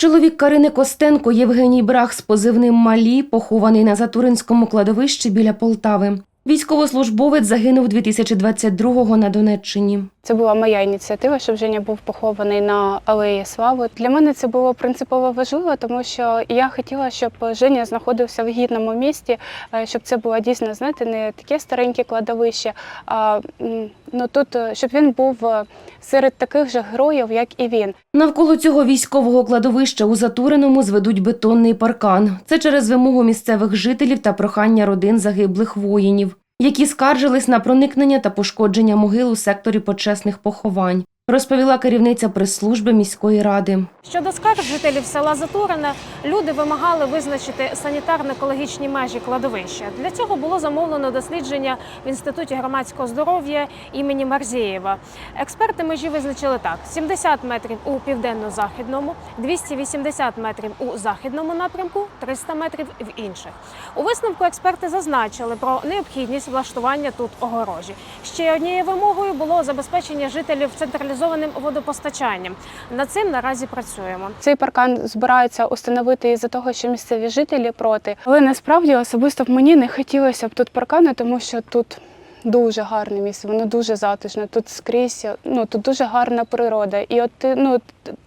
Чоловік Карини Костенко Євгеній Брах з позивним Малі похований на Затуринському кладовищі біля Полтави. Військовослужбовець загинув 2022-го на Донеччині. Це була моя ініціатива, щоб Женя був похований на алеї Слави. Для мене це було принципово важливо, тому що я хотіла, щоб Женя знаходився в гідному місті, е, щоб це було дійсно, знаєте, не таке стареньке кладовище, а ну тут е, щоб він був е, серед таких же героїв, як і він. Навколо цього військового кладовища у Затуриному зведуть бетонний паркан. Це через вимогу місцевих жителів та прохання родин загиблих воїнів, які скаржились на проникнення та пошкодження могил у секторі почесних поховань, розповіла керівниця прес-служби міської ради. Щодо скарг жителів села Затурине, люди вимагали визначити санітарно-екологічні межі кладовища. Для цього було замовлено дослідження в інституті громадського здоров'я імені Марзієва. Експерти межі визначили так: 70 метрів у південно-західному, 280 метрів у західному напрямку, 300 метрів в інших. У висновку експерти зазначили про необхідність влаштування тут огорожі. Ще однією вимогою було забезпечення жителів централізованим водопостачанням. Над цим наразі працюємо. Цей паркан збираються установити із-за того, що місцеві жителі проти. Але насправді особисто б мені не хотілося б тут паркани, тому що тут. Дуже гарне місце, воно дуже затишне. Тут скрізь, ну тут дуже гарна природа. І от ти, ну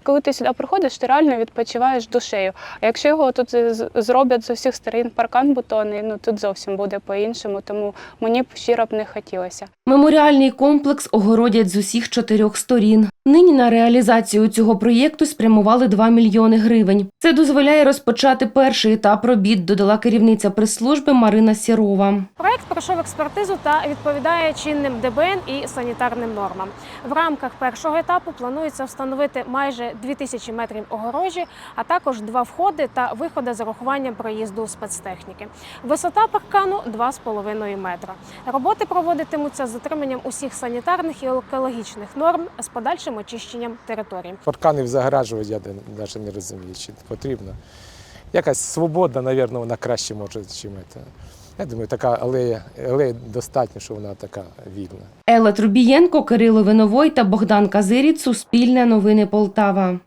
коли ти сюди приходиш, ти реально відпочиваєш душею. А якщо його тут зроблять з усіх сторін паркан бетонний, ну тут зовсім буде по-іншому. Тому мені б щиро б не хотілося. Меморіальний комплекс огородять з усіх чотирьох сторін. Нині на реалізацію цього проєкту спрямували 2 мільйони гривень. Це дозволяє розпочати перший етап робіт, додала керівниця прес-служби Марина Сірова. Проект пройшов експертизу та відповідає чинним ДБН і санітарним нормам. В рамках першого етапу планується встановити майже 2000 метрів огорожі, а також два входи та виходи з урахуванням проїзду спецтехніки. Висота паркану 2,5 метра. Роботи проводитимуться з дотриманням усіх санітарних і екологічних норм з подальшим очищенням території. Паркани загоражувати я навіть не розумію, чи потрібно. Якась свобода, мабуть, вона краще може, ніж це. Я думаю, така алея, алея достатньо, що вона така вільна. Елла Трубієнко, Кирило Виновой та Богдан Казиріт. Суспільне новини Полтава.